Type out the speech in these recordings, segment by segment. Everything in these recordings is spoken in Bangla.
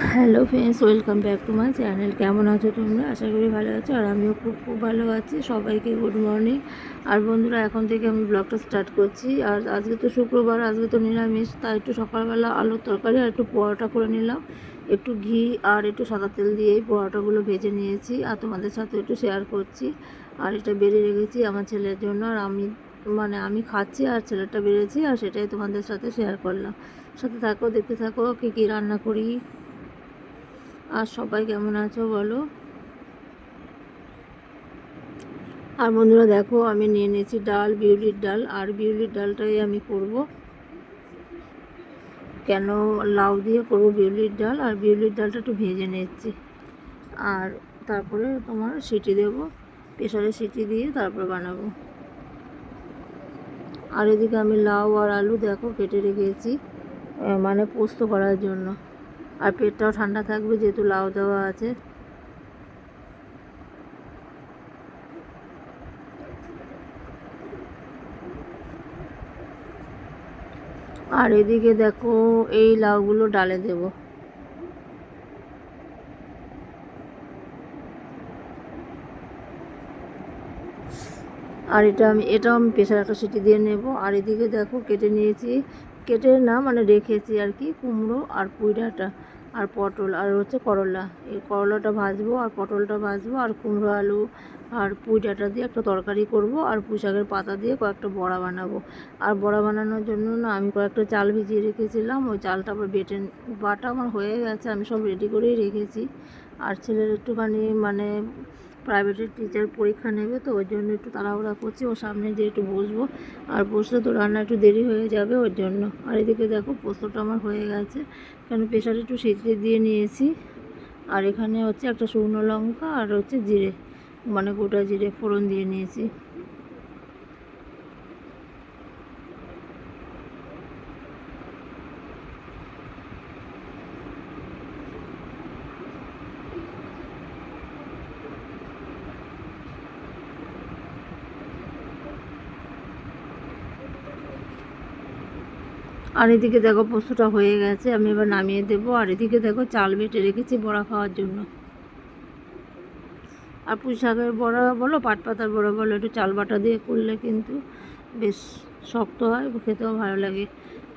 Hello friends, welcome back to my channel. কেমন আছো তোমরা? আশা করি ভালো আছো, আর আমিও খুব খুব ভালো আছি। সবাইকে গুড মর্নিং আর বন্ধুরা, এখন থেকে আমি ব্লগটা স্টার্ট করছি। আর আজকে তো শুক্রবার, আজকে তো নিরামিষ, তাই একটু সকালবেলা আলুর তরকারি আর একটু পরোটা করে নিলাম। একটু ঘি আর একটু সাদা তেল দিয়েই পরোটাগুলো ভেজে নিয়েছি আর তোমাদের সাথে একটু শেয়ার করছি। আর এটা বেড়ে রেখেছি আমার ছেলের জন্য। আর আমি মানে আমি খাচ্ছি আর ছেলেটা বেড়েছি, আর সেটাই তোমাদের সাথে শেয়ার করলাম। সাথে থাকো, দেখতে থাকো, কী কী রান্না করি। আর সবাই কেমন আছো বলো? আর বন্ধুরা দেখো, আমি নিয়ে নিয়েছি ডাল, বিউলির ডাল, আর বিউলির ডালটাই আমি করব। কেন লাউ দিয়ে করব বিউলির ডাল? আর বিউলির ডালটা একটু ভেজে নিচ্ছি। আর তারপরে তোমার সিটি দেব প্রেশারে সিটি দিয়ে তারপরে বানাবো। আর এদিকে আমি লাউ আর আলু দেখো কেটে রেখেছি মানে পোস্ত করার জন্য। আর পেটটাও ঠান্ডা থাকবে যেহেতু লাউ দেওয়া আছে। আর এদিকে দেখো, এই লাউগুলো ডালে দেব। আর এটা আমি, এটাও আমি প্রেশার একটা সিটি দিয়ে নেব। আর এদিকে দেখো, কেটে নিয়েছি কেটে না মানে রেখেছি আর কি, কুমড়ো আর পুঁইডাটা আর পটল আর হচ্ছে করলা। এই করলাটা ভাজবো আর পটলটা ভাজবো আর কুমড়ো আলু আর পুঁই ডাঁটা দিয়ে একটা তরকারি করব আর পুঁই শাকের পাতা দিয়ে কয়েকটা বড়া বানাবো। আর বড়া বানানোর জন্য না আমি কয়েকটা চাল ভিজিয়ে রেখেছিলাম, ওই চালটা আবার বেটে বাটা আমার হয়ে গেছে, আমি সব রেডি করেই রেখেছি। আর ছেলের একটুখানি মানে প্রাইভেটের টিচার পরীক্ষা নেবে তো ওই জন্য একটু তাড়াহুড়া করছি। ওর সামনে যে একটু বসবো। আর বসলে তো রান্না একটু দেরি হয়ে যাবে ওর জন্য। আর এদিকে দেখো, পোস্তটা আমার হয়ে গেছে। কেন প্রেশার একটু সেঁচড়ে দিয়ে নিয়েছি। আর এখানে হচ্ছে একটা শুকনো লঙ্কা আর হচ্ছে জিরে মানে গোটা জিরে ফোড়ন দিয়ে নিয়েছি। আর এদিকে দেখো পোস্তটা হয়ে গেছে, আমি এবার নামিয়ে দেবো। আর এদিকে দেখো চাল বেটে রেখেছি বড়া খাওয়ার জন্য। আর পুঁই শাকের বড়া বলো, পাট পাতার বড়া বলো, একটু চাল বাটা দিয়ে করলে কিন্তু বেশ শক্ত হয়, খেতেও ভালো লাগে।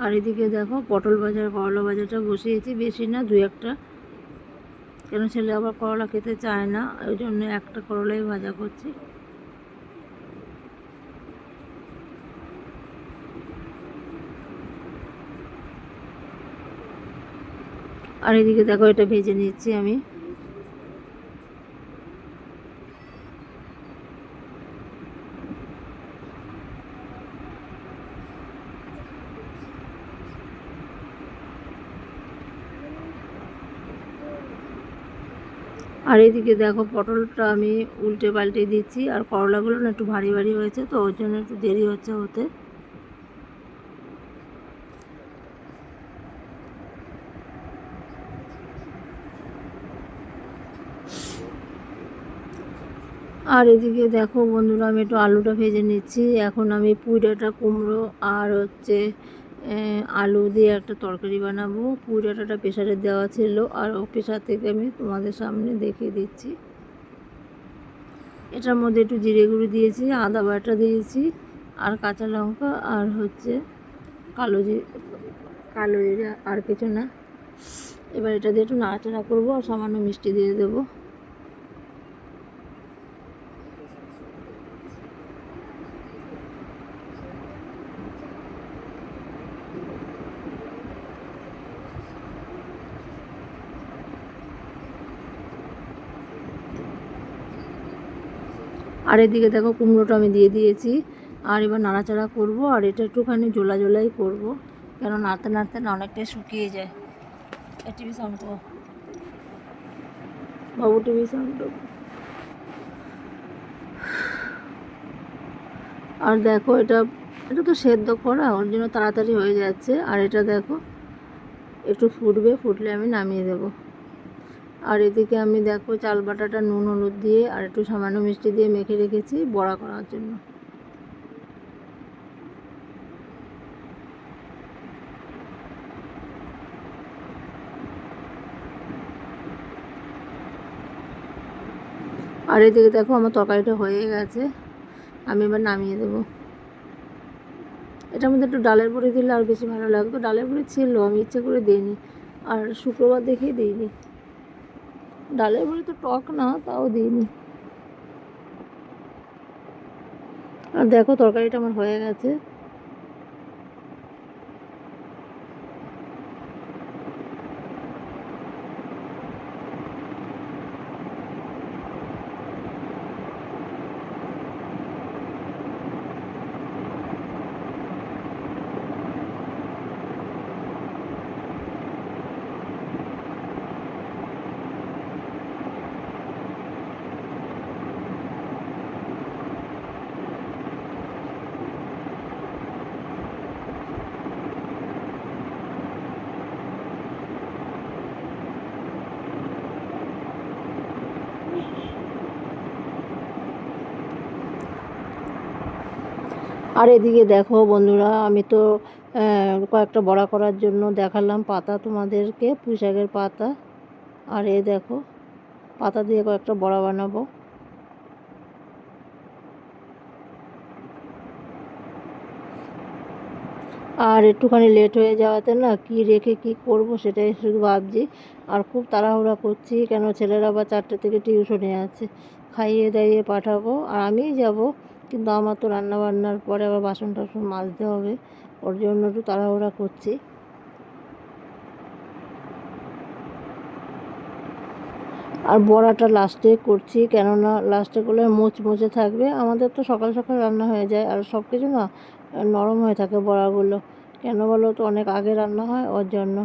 আর এদিকে দেখো পটল বাজার করলা বাজারটা বসিয়েছি বেশি না, দু একটা। কেন ছেলে আবার করলা খেতে চায় না, ওই জন্য একটা করলাই ভাজা করছি। আর এদিকে দেখো, এটা ভেজে নিচ্ছি আমি। আর এদিকে দেখো, পটলটা আমি উল্টে পাল্টে দিচ্ছি, আর করলাগুলো না একটু ভারী ভারী হয়েছে, তো ওর জন্য একটু দেরি হচ্ছে হতে। আর এদিকে দেখো বন্ধুরা, আমি একটু আলুটা ভেজে নিচ্ছি। এখন আমি পুইডাটা কুমড়ো আর হচ্ছে আলু দিয়ে একটা তরকারি বানাবো। পুইডাটাটা প্রেশারে দেওয়া ছিল আর ও প্রেশার থেকে আমি তোমাদের সামনে দেখিয়ে দিচ্ছি। এটার মধ্যে একটু জিরে গুঁড়ো দিয়েছি, আদা বাটা দিয়েছি আর কাঁচা লঙ্কা আর হচ্ছে কালো জি, কালো জিরা আর কিছু না। এবার এটা দিয়ে একটু নাড়াচাড়া করব আর সামান্য মিষ্টি দিয়ে দেবো। আর এদিকে দেখো কুমড়োটা আমি দিয়ে দিয়েছি। আর এবার নাড়াচাড়া করব, আর এটা একটুখানি জোলা জোলাই করব কেন নাড়তে নাড়তে না অনেকটাই শুকিয়ে যায়। টিভি সাউন্ড বাবু টিভি সাউন্ড আর দেখো এটা এটা তো সেদ্ধ করা, ওর জন্য তাড়াতাড়ি হয়ে যাচ্ছে। আর এটা দেখো, একটু ফুটবে, ফুটলে আমি নামিয়ে দেবো। আর এদিকে আমি দেখো চাল বাটাটা নুন, হলুদ দিয়ে আর একটু সামান্য মিষ্টি দিয়ে মেখে রেখেছি বড়া করার জন্য। আর এদিকে দেখো আমার তরকারিটা হয়ে গেছে, আমি এবার নামিয়ে দেবো। এটার মধ্যে একটু ডালের বড়ি দিলে আর বেশি ভালো লাগতো। ডালের বড়ি ছিল, আমি ইচ্ছে করে দিইনি, আর শুক্রবার দেখেই দিইনি। ডালের বড়ি তো টক না তাও দিইনি। আর দেখো তরকারিটা আমার হয়ে গেছে। আর এদিকে দেখো বন্ধুরা, আমি তো কয়েকটা বড়া করার জন্য দেখালাম পাতা তোমাদেরকে পুঁই শাকের পাতা। আর এ দেখো, পাতা দিয়ে কয়েকটা বড়া বানাবো। আর একটুখানি লেট হয়ে যাওয়াতে না কি রেখে কি করব সেটাই শুধু ভাবছি। আর খুব তাড়াহুড়া করছি, কেন ছেলেরা আবার চারটে থেকে টিউশনে আছে। খাইয়ে দাইয়ে পাঠাবো, আর আমিই যাব। কিন্তু আমার তো রান্না বান্নার পরে আবার বাসন টাসন মাজতে হবে। ওর জন্য একটু তাড়াহুড়া করছি। আর বড়াটা লাস্টে করছি, কেননা লাস্টে করলে মুচমুচে থাকবে। আমাদের তো সকাল সকাল রান্না হয়ে যায়, আর সব কিছু না নরম হয়ে থাকে বড়াগুলো। কেন বলো তো, অনেক আগে রান্না হয়, ওর জন্য।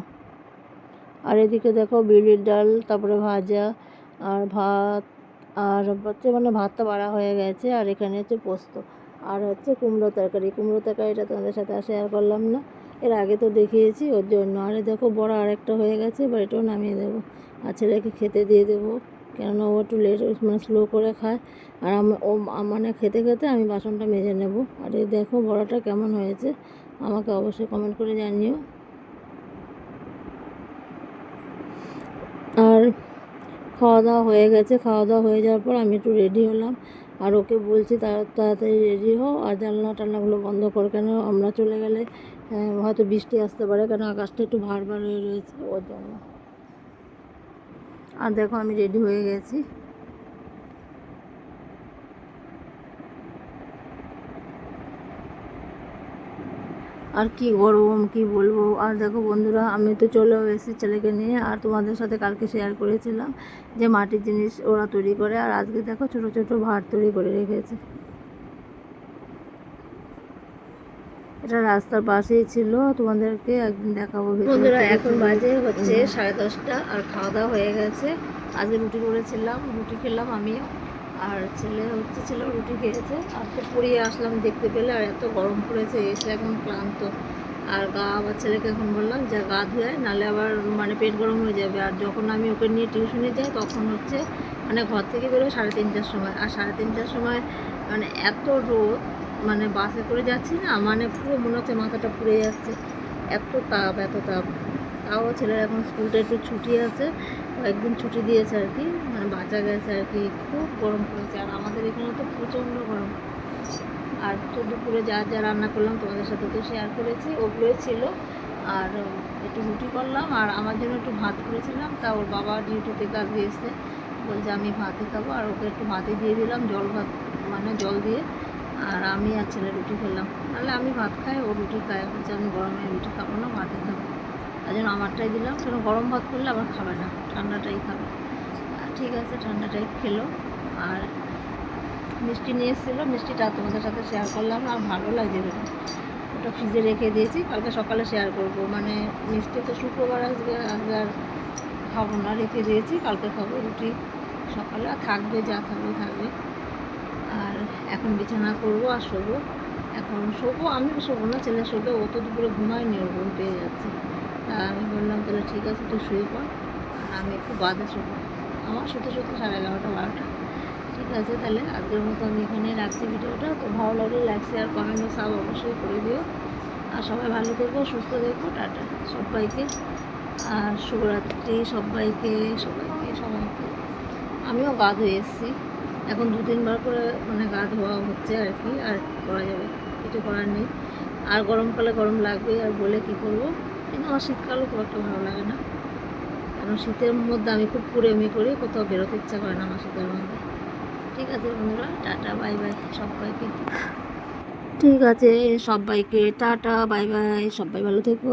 আর এদিকে দেখো বিউলির ডাল, তারপরে ভাজা, আর ভাত আর হচ্ছে মানে ভাতটা বাড়া হয়ে গেছে, আর এখানে হচ্ছে পোস্ত। আর হচ্ছে কুমড়ো তরকারি। কুমড়ো তরকারিটা তোমাদের সাথে শেয়ার করলাম না। এর আগে তো দেখিয়েছি ওর জন্য। আর দেখো বড় আরেকটা হয়ে গেছে, এবার এটাও নামিয়ে দেবো। আর ছেলেকে খেতে দিয়ে দেবো, কেননা ও একটু লেট মানে স্লো করে খায়। আর ও মানে খেতে খেতে আমি বাসনটা মেজে নেব। আর এই দেখো বড়াটা কেমন হয়েছে, আমাকে অবশ্যই কমেন্ট করে জানিও আর খাওয়া দাওয়া হয়ে গেছে। খাওয়া দাওয়া হয়ে যাওয়ার পর আমি একটু রেডি হলাম। আর ওকে বলছি তাড়া- তাড়াতাড়ি রেডি হও আর জানলা টালনাগুলো বন্ধ কর কেন? আমরা চলে গেলে হয়তো বৃষ্টি আসতে পারে কেন? আকাশটা একটু ভার ভার হয়ে রয়েছে। ওর জন্য। আর দেখো, আমি রেডি হয়ে গেছি। আর কি গরম কি বলব? আর দেখো বন্ধুরা আমি তো চলেও এসেছি ছেলেকে নিয়ে আর তোমাদের সাথে কালকে শেয়ার করেছিলাম যে মাটির জিনিস ওরা তৈরি করে আর আজকে দেখো ছোট ছোট ভাত তৈরি করে রেখেছে। এটা রাস্তার পাশেই ছিল তোমাদেরকে একদিন দেখাবো বন্ধুরা এখন বাজে হচ্ছে সাড়ে দশটা আর খাওয়া দাওয়া হয়ে গেছে। আজকে রুটি করেছিলাম রুটি খেলাম আমিও। আর ছেলে হচ্ছে, ছেলে রুটি খেয়েছে। আর তো পড়িয়ে আসলাম দেখতে পেলে, আর এত গরম পড়েছে, এসে এখন ক্লান্ত। আর গা আবার ছেলেকে এখন বললাম, যে গা ধুয়ে, নালে আবার মানে পেট গরম হয়ে যাবে। আর যখন আমি ওকে নিয়ে টিউশনে যাই, তখন হচ্ছে মানে ঘর থেকে বেরোয় সাড়ে তিনটার সময়। আর সাড়ে তিনটার সময় মানে এত রোদ মানে বাসে করে যাচ্ছি না মানে পুরো মনে হচ্ছে মাথাটা পুড়ে যাচ্ছে। এত তাপ এত তাপ। তাও ছেলের এখন স্কুলটা একটু ছুটি আছে, কয়েকদিন ছুটি দিয়েছে আর কি। বাঁচা গেছে আর কি, খুব গরম পড়েছে আর আমাদের এখানে তো প্রচণ্ড গরম। আর তো দুপুরে যা যা রান্না করলাম তোমাদের সাথে তো শেয়ার করেছি, ওগুলোই ছিল। আর একটু রুটি করলাম আর আমার জন্য একটু ভাত করেছিলাম, তা ওর বাবা ডিউটি থেকে আজকে এসে বলছে আমি ভাতই খাব আর ওকে একটু ভাতই দিয়ে দিলাম, জল ভাত মানে জল দিয়ে। আর আমি আর ছেলে রুটি খেলাম। নাহলে আমি ভাত খাই, ও রুটি খায়। বলছে আমি গরমে রুটি খাব না, ভাতে খাব। তাই জন্য আমারটাই দিলাম। কেন গরম ভাত করলে আবার খাবে না, ঠান্ডাটাই খাবে। ঠিক আছে, ঠান্ডাটাই খেলো। আর মিষ্টি নিয়ে এসেছিল মিষ্টিটা তোমাদের সাথে শেয়ার করলাম আর ভালো লাগছে বেশ। ওটা ফ্রিজে রেখে দিয়েছি, কালকে সকালে শেয়ার করব। মানে মিষ্টি তো শুক্রবার, আজকে আজকে আর খাব না, রেখে দিয়েছি, কালকে খাব রুটি সকালে, আর থাকবে, যা থাকবে থাকবে। আর এখন বিছানা করব আর শোবো। এখন শোবো, আমি শোবো না, ছেলে শোবে, ও তো দুপুরে ঘুমায়নি, ওর ঘুম পেয়ে যাচ্ছে। তা আমি বললাম, তাহলে ঠিক আছে, তুই শুয়ে পড়, আর আমি একটু বাদে শোবো। আমার শুতে শুতে সাড়ে এগারোটা, বারোটা। ঠিক আছে, তাহলে আজকের মতো আমি এখানে রাখছি ভিডিওটা। তো ভালো লাগলে লাইক শেয়ার কমেন্ট সাব অবশ্যই করে দিও। আর সবাই ভালো থেকো, সুস্থ থেকো, টাটা সবাইকে। আর শুভরাত্রি সবাইকে সবাইকে সবাইকে। আমিও গা ধুয়ে এসেছি। এখন দু তিনবার করে মানে গা ধোয়া হচ্ছে আর কি, আর করা যাবে কিছু করার নেই। আর গরমকালে গরম লাগবে আর বলে কি করব? কিন্তু আমার শীতকালও খুব একটা ভালো লাগে না। কারণ শীতের মধ্যে আমি খুব কুড়েমি করি কোথাও বেরোতে ইচ্ছা করে না আমার শীতের মধ্যে। ঠিক আছে বন্ধুরা, টাটা, বাই বাই সবাইকে। ঠিক আছে, সবাইকে টাটা, বাই বাই, সবাই ভালো থেকো।